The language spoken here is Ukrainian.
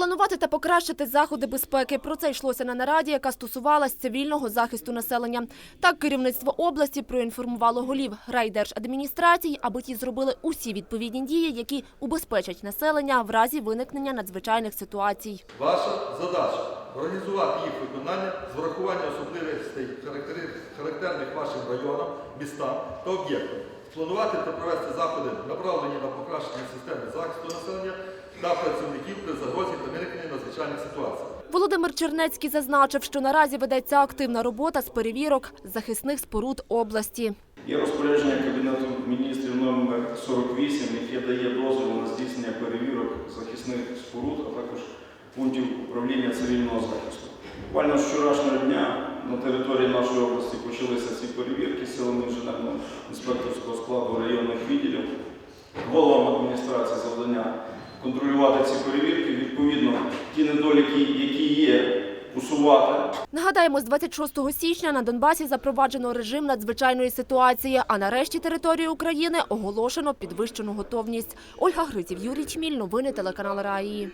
Спланувати та покращити заходи безпеки. Про це йшлося на нараді, яка стосувалась цивільного захисту населення. Так керівництво області проінформувало голів райдержадміністрацій, аби ті зробили усі відповідні дії, які убезпечать населення в разі виникнення надзвичайних ситуацій. Ваша задача організувати їх виконання з врахуванням особливостей характерних вашим районам, містам та об'єктам. Спланувати та провести заходи, направлені на покращення системи захисту населення та працівників при загрозі та виникненні надзвичайних ситуацій. Володимир Чернецький зазначив, що наразі ведеться активна робота з перевірок захисних споруд області. Є розпорядження Кабінету міністрів номер 48, яке дає дозвіл на здійснення перевірок захисних споруд, а також пунктів управління цивільного захисту. Буквально з вчорашнього дня на території нашої області почалися ці перевірки силами інженерно-інспекторського складу районних відділів. Головам адміністрації завдання контролювати ці перевірки, відповідно, ті недоліки, які є, усувати. Нагадаємо, з 26 січня на Донбасі запроваджено режим надзвичайної ситуації, а на решті території України оголошено підвищену готовність. Ольга Гриців, Юрій Чміль, новини телеканал Раї.